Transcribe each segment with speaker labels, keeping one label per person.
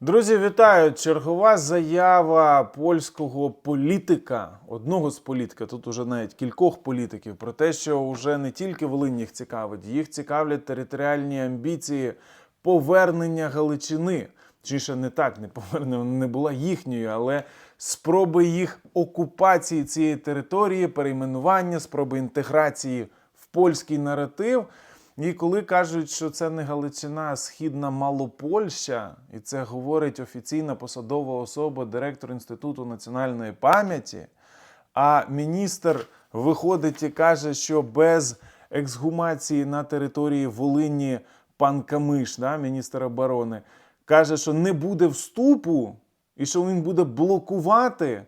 Speaker 1: Друзі, вітаю! Чергова заява польського політика, одного з політика, тут уже навіть кількох політиків, про те, що вже не тільки Волинь їх цікавить, їх цікавлять територіальні амбіції повернення Галичини. Чи ще не так, не повернення, не була їхньою, але спроби їх окупації цієї території, перейменування, спроби інтеграції в польський наратив. І коли кажуть, що це не Галичина, а східна Малопольща, і це говорить офіційна посадова особа, директор Інституту національної пам'яті, а міністр виходить і каже, що без ексгумації на території Волині пан Камиш, да, міністр оборони, каже, що не буде вступу і що він буде блокувати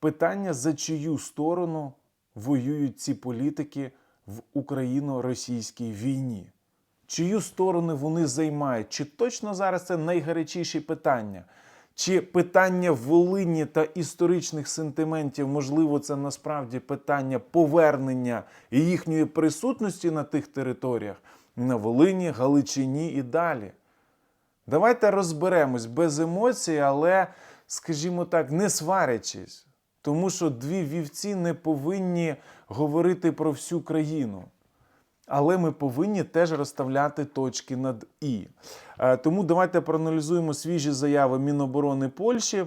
Speaker 1: питання, за чию сторону воюють ці політики в україно-російській війні. Чию сторону вони займають? Чи точно зараз це найгарячіші питання? Чи питання Волині та історичних сентиментів, можливо, це насправді питання повернення і їхньої присутності на тих територіях на Волині, Галичині і далі? Давайте розберемось без емоцій, але, скажімо так, не сварячись. Тому що дві вівці не повинні говорити про всю країну. Але ми повинні теж розставляти точки над І. Е, Тому давайте проаналізуємо свіжі заяви Міноборони Польщі,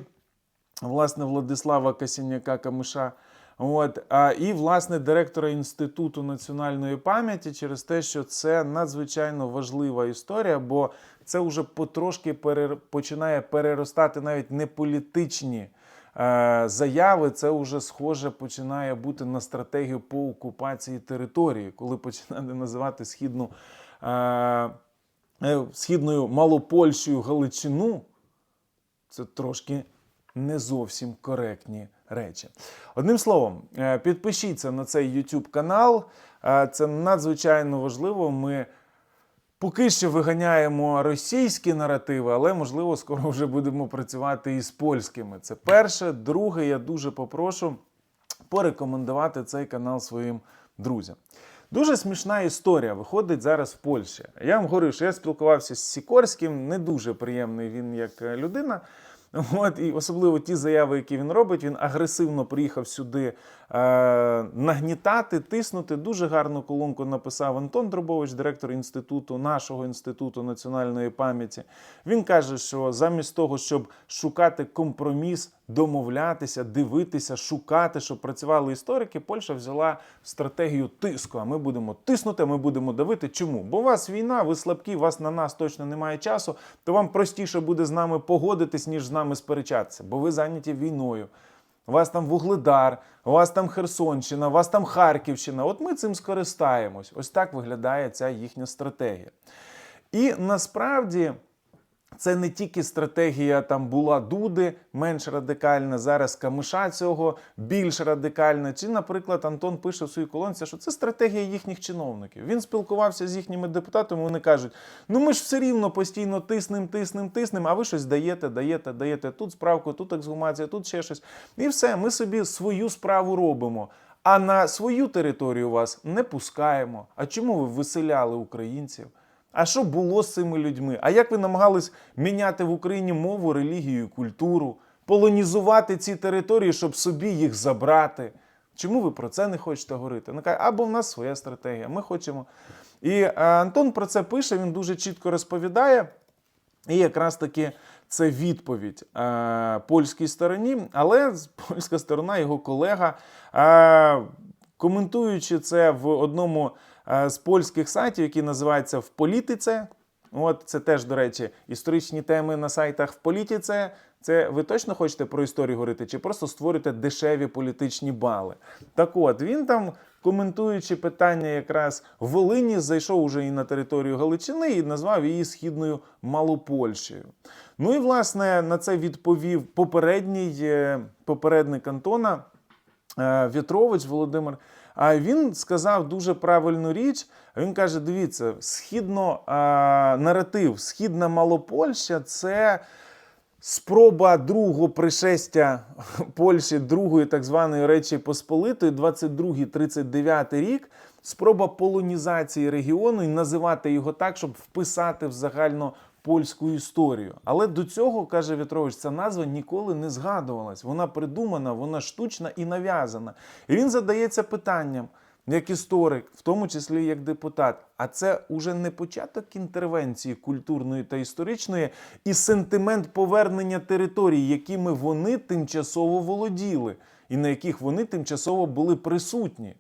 Speaker 1: власне, Владислава Касіняка Камиша. От, а, і, власне, директора Інституту національної пам'яті через те, що це надзвичайно важлива історія, бо це вже потрошки перер... починає переростати навіть не політичні заяви, це вже схоже починає бути на стратегію по окупації території, коли починати називати східну, е, е, східною Малопольщею Галичину. Це трошки не зовсім коректні речі. Одним словом, е, підпишіться на цей YouTube канал. Е, Це надзвичайно важливо. Ми поки що виганяємо російські наративи, але можливо скоро вже будемо працювати і з польськими. Це перше. Друге, я дуже попрошу порекомендувати цей канал своїм друзям. Дуже смішна історія виходить зараз в Польщі. Я вам говорю, що я спілкувався з Сікорським, не дуже приємний він як е, людина. От, і особливо ті заяви, які він робить, він агресивно приїхав сюди е, нагнітати, тиснути. Дуже гарну колонку написав Антон Дробович, директор інституту, нашого інституту національної пам'яті. Він каже, що замість того, щоб шукати компроміс, домовлятися, дивитися, шукати, щоб працювали історики, Польща взяла стратегію тиску. А ми будемо тиснути, ми будемо давити. Чому? Бо у вас війна, ви слабкі, у вас на нас точно немає часу, то вам простіше буде з нами погодитись, ніж з нами сперечатися, бо ви зайняті війною. У вас там Вугледар, у вас там Херсонщина, у вас там Харківщина. От ми цим скористаємось. Ось так виглядає ця їхня стратегія. І насправді це не тільки стратегія там була Дуди, менш радикальна, зараз Камиша цього більш радикальна. Чи, наприклад, Антон пише в своїй колонці, що це стратегія їхніх чиновників. Він спілкувався з їхніми депутатами. Вони кажуть: ну ми ж все рівно постійно тиснем, тиснем, тиснем, а ви щось даєте, даєте, даєте тут справку, тут ексгумація, тут ще щось. І все, ми собі свою справу робимо. А на свою територію вас не пускаємо. А чому ви виселяли українців? А що було з цими людьми? А як ви намагались міняти в Україні мову, релігію, культуру, полонізувати ці території, щоб собі їх забрати? Чому ви про це не хочете говорити? Ну, каже, або в нас своя стратегія. Ми хочемо. І е, Антон про це пише, він дуже чітко розповідає. І якраз таки це відповідь е, польській стороні, але польська сторона, його колега, е, коментуючи це в одному е, з польських сайтів, який називається В політице. От це теж, до речі, історичні теми на сайтах в політице. Це ви точно хочете про історію говорити, чи просто створюєте дешеві політичні бали? Так от він там, коментуючи питання якраз в Волині, зайшов уже і на територію Галичини і назвав її східною Малопольщею. Ну і власне на це відповів попередній е, попередник Антона е, В'ятрович Володимир. А він сказав дуже правильну річ. Він каже: дивіться, східно наратив, східна Малопольща це спроба другого пришестя Польщі, другої так званої Речі Посполитої, 22-39 рік. Спроба полонізації регіону і називати його так, щоб вписати в загально польську історію. Але до цього, каже В'ятрович, ця назва ніколи не згадувалась. Вона придумана, вона штучна і нав'язана. І він задається питанням, як історик, в тому числі як депутат. А це уже не початок інтервенції культурної та історичної і сентимент повернення територій, якими вони тимчасово володіли, і на яких вони тимчасово були присутні.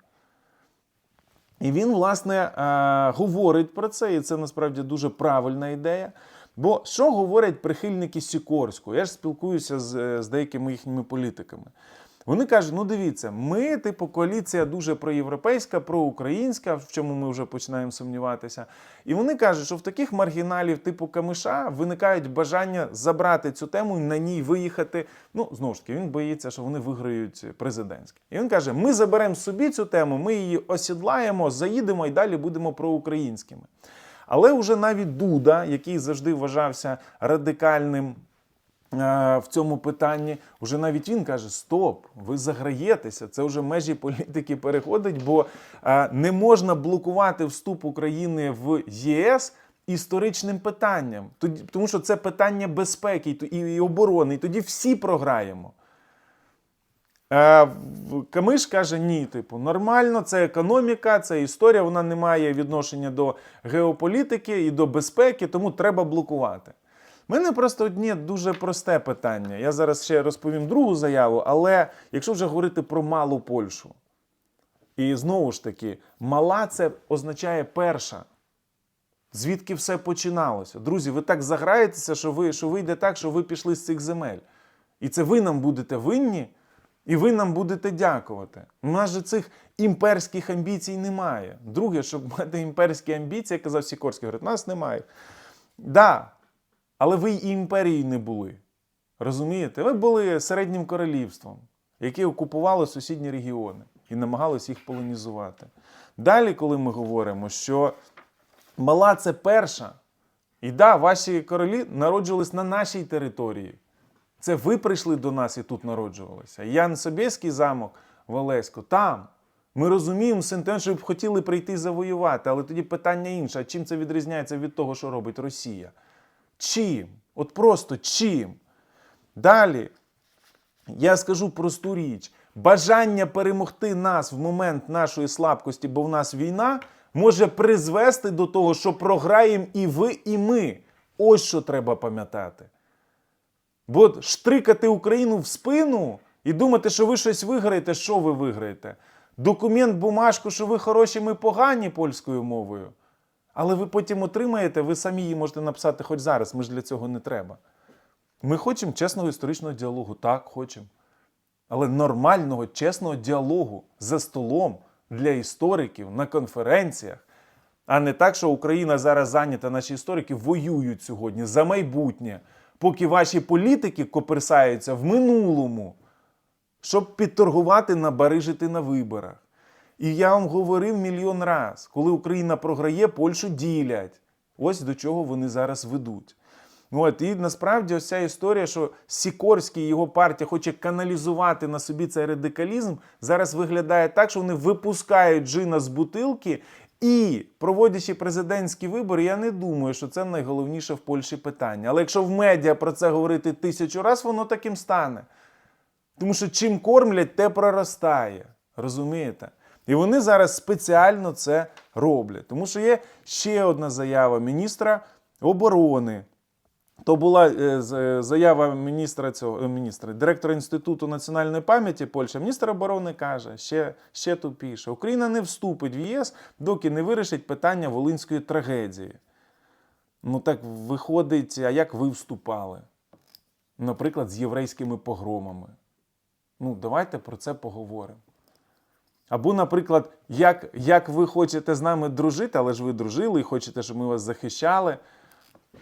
Speaker 1: І він, власне, е, говорить про це, і це насправді дуже правильна ідея. Бо що говорять прихильники Сікорського? Я ж спілкуюся з, е, з деякими їхніми політиками. Вони кажуть: ну дивіться, ми, типу, коаліція дуже проєвропейська, проукраїнська, в чому ми вже починаємо сумніватися. І вони кажуть, що в таких маргіналів, типу Камиша, виникають бажання забрати цю тему і на ній виїхати. Ну, знову ж таки, він боїться, що вони виграють президентські. І він каже: ми заберемо собі цю тему, ми її осідлаємо, заїдемо і далі будемо проукраїнськими. Але вже навіть Дуда, який завжди вважався радикальним в цьому питанні, вже навіть він каже: Стоп, ви заграєтеся, це вже межі політики переходить, бо е, не можна блокувати вступ України в ЄС. Історичним питанням, тому що це питання безпеки і оборони, і тоді всі програємо. Е, Камиш каже: ні, типу, нормально, це економіка, це історія, вона не має відношення до геополітики і до безпеки, тому треба блокувати. У мене просто одне дуже просте питання. Я зараз ще розповім другу заяву, але якщо вже говорити про малу Польщу, і знову ж таки, мала це означає перша. Звідки все починалося? Друзі, ви так заграєтеся, що ви, що вийде так, що ви пішли з цих земель. І це ви нам будете винні, і ви нам будете дякувати. У нас же цих імперських амбіцій немає. Друге, щоб мати імперські амбіції, казав Сікорський, говорить, нас немає. Да, але ви і імперією не були. Розумієте? Ви були середнім королівством, яке окупувало сусідні регіони і намагалось їх полонізувати. Далі, коли ми говоримо, що мала це перша, і да, ваші королі народжувались на нашій території. Це ви прийшли до нас і тут народжувалися. Ян Собєський замок в Олеську там. Ми розуміємо сентен, що б хотіли прийти завоювати, але тоді питання інше: а чим це відрізняється від того, що робить Росія? Чим? От просто чим? Далі я скажу просту річ: бажання перемогти нас в момент нашої слабкості, бо в нас війна, може призвести до того, що програємо і ви, і ми. Ось що треба пам'ятати. Бо от штрикати Україну в спину і думати, що ви щось виграєте, що ви виграєте? Документ, бумажку, що ви хороші, ми погані польською мовою. Але ви потім отримаєте, ви самі її можете написати хоч зараз, ми ж для цього не треба. Ми хочемо чесного історичного діалогу, так, хочемо. Але нормального, чесного діалогу за столом для істориків на конференціях, а не так, що Україна зараз зайнята, наші історики воюють сьогодні за майбутнє, поки ваші політики коперсаються в минулому, щоб підторгувати, набарижити на виборах. І я вам говорив мільйон раз, коли Україна програє, Польщу ділять. Ось до чого вони зараз ведуть. От, і насправді ось ця історія, що Сікорський і його партія хоче каналізувати на собі цей радикалізм, зараз виглядає так, що вони випускають джина з бутилки і, проводячи президентські вибори, я не думаю, що це найголовніше в Польщі питання. Але якщо в медіа про це говорити тисячу разів, воно таким стане. Тому що чим кормлять, те проростає. Розумієте? І вони зараз спеціально це роблять. Тому що є ще одна заява міністра оборони. То була е, е, заява міністра цього е, міністра, директора Інституту національної пам'яті Польщі. Міністр оборони каже, ще, ще тупіше: Україна не вступить в ЄС, доки не вирішить питання волинської трагедії. Ну так виходить, а як ви вступали? Наприклад, з єврейськими погромами. Ну, давайте про це поговоримо. Або, наприклад, як, як ви хочете з нами дружити, але ж ви дружили і хочете, щоб ми вас захищали,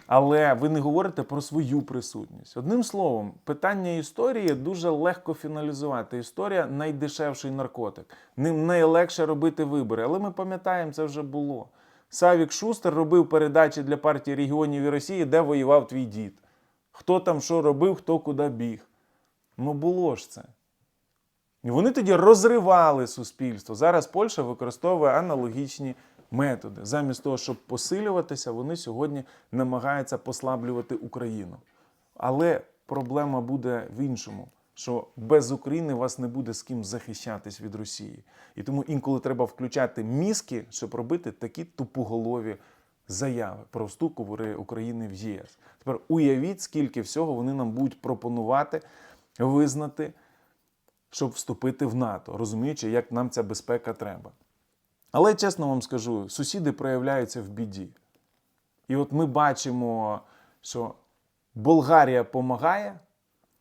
Speaker 1: але ви не говорите про свою присутність. Одним словом, питання історії дуже легко фіналізувати. Історія найдешевший наркотик. Ним найлегше робити вибори. Але ми пам'ятаємо, це вже було. Савік Шустер робив передачі для партії регіонів і Росії, де воював твій дід. Хто там що робив, хто куди біг. Ну було ж це. Вони тоді розривали суспільство. Зараз Польща використовує аналогічні методи. Замість того, щоб посилюватися, вони сьогодні намагаються послаблювати Україну. Але проблема буде в іншому. Що без України вас не буде з ким захищатись від Росії. І тому інколи треба включати мізки, щоб робити такі тупоголові заяви про вступ України в ЄС. Тепер уявіть, скільки всього вони нам будуть пропонувати визнати, щоб вступити в НАТО, розуміючи, як нам ця безпека треба. Але чесно вам скажу, сусіди проявляються в біді. І от ми бачимо, що Болгарія допомагає,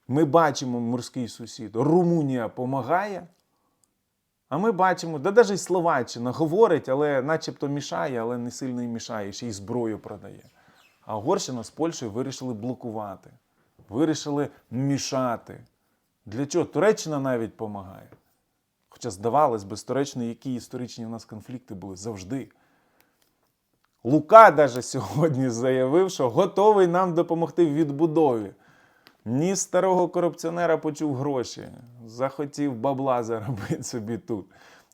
Speaker 1: ми бачимо морський сусід, Румунія допомагає. А ми бачимо, да навіть Словаччина говорить, але начебто мішає, але не сильно і мішає, ще й зброю продає. А Угорщина з Польщею вирішили блокувати, вирішили мішати. Для чого? Туреччина навіть допомагає. Хоча здавалось би, з Туреччиною, які історичні у нас конфлікти були завжди. Лука даже сьогодні заявив, що готовий нам допомогти в відбудові. Ні старого корупціонера почув гроші, захотів бабла заробити собі тут.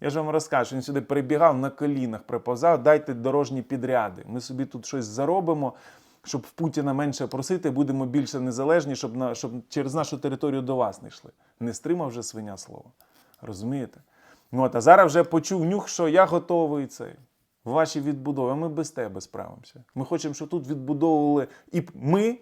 Speaker 1: Я ж вам розкажу, він сюди прибігав на колінах, приповзав, дайте дорожні підряди. Ми собі тут щось заробимо, щоб в Путіна менше просити, будемо більше незалежні, щоб, на, щоб через нашу територію до вас не йшли. Не стримав вже свиня слово. Розумієте? Ну, От, а зараз вже почув нюх, що я готовий цей. Ваші відбудови, а ми без тебе справимося. Ми хочемо, щоб тут відбудовували і ми,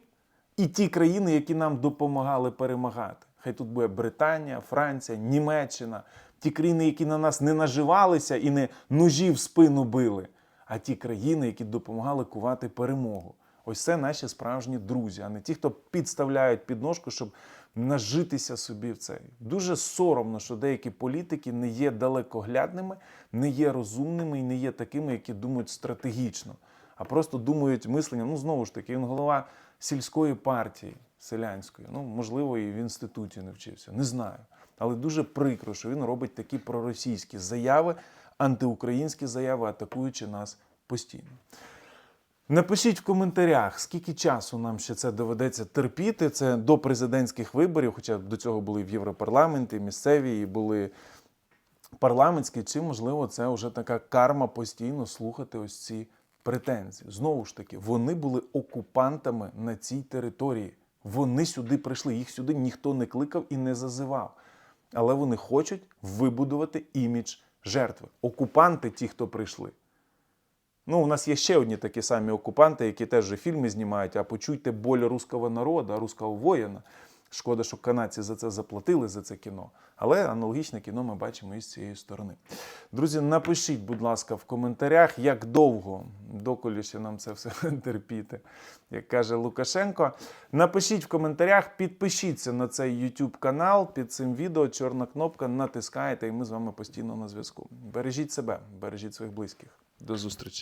Speaker 1: і ті країни, які нам допомагали перемагати. Хай тут буде Британія, Франція, Німеччина, ті країни, які на нас не наживалися і не ножі в спину били, а ті країни, які допомагали кувати перемогу. Ось це наші справжні друзі, а не ті, хто підставляють підножку, щоб нажитися собі в цей. Дуже соромно, що деякі політики не є далекоглядними, не є розумними і не є такими, які думають стратегічно, а просто думають мислення. Ну, знову ж таки, він голова сільської партії селянської. Ну, можливо, і в інституті не вчився. Не знаю. Але дуже прикро, що він робить такі проросійські заяви, антиукраїнські заяви, атакуючи нас постійно. Напишіть в коментарях, скільки часу нам ще це доведеться терпіти. Це до президентських виборів, хоча до цього були в Європарламенті, місцеві і були парламентські, чи можливо це вже така карма постійно слухати ось ці претензії. Знову ж таки, вони були окупантами на цій території. Вони сюди прийшли, їх сюди ніхто не кликав і не зазивав. Але вони хочуть вибудувати імідж жертви. Окупанти, ті, хто прийшли. Ну, у нас є ще одні такі самі окупанти, які теж фільми знімають, а почуйте боль руського народу, руського воїна. Шкода, що канадці за це заплатили за це кіно. Але аналогічне кіно ми бачимо і з цієї сторони. Друзі, напишіть, будь ласка, в коментарях, як довго доколі ще нам це все терпіти, як каже Лукашенко. Напишіть в коментарях, підпишіться на цей YouTube канал під цим відео. Чорна кнопка, натискаєте, і ми з вами постійно на зв'язку. Бережіть себе, бережіть своїх близьких. До зустрічі.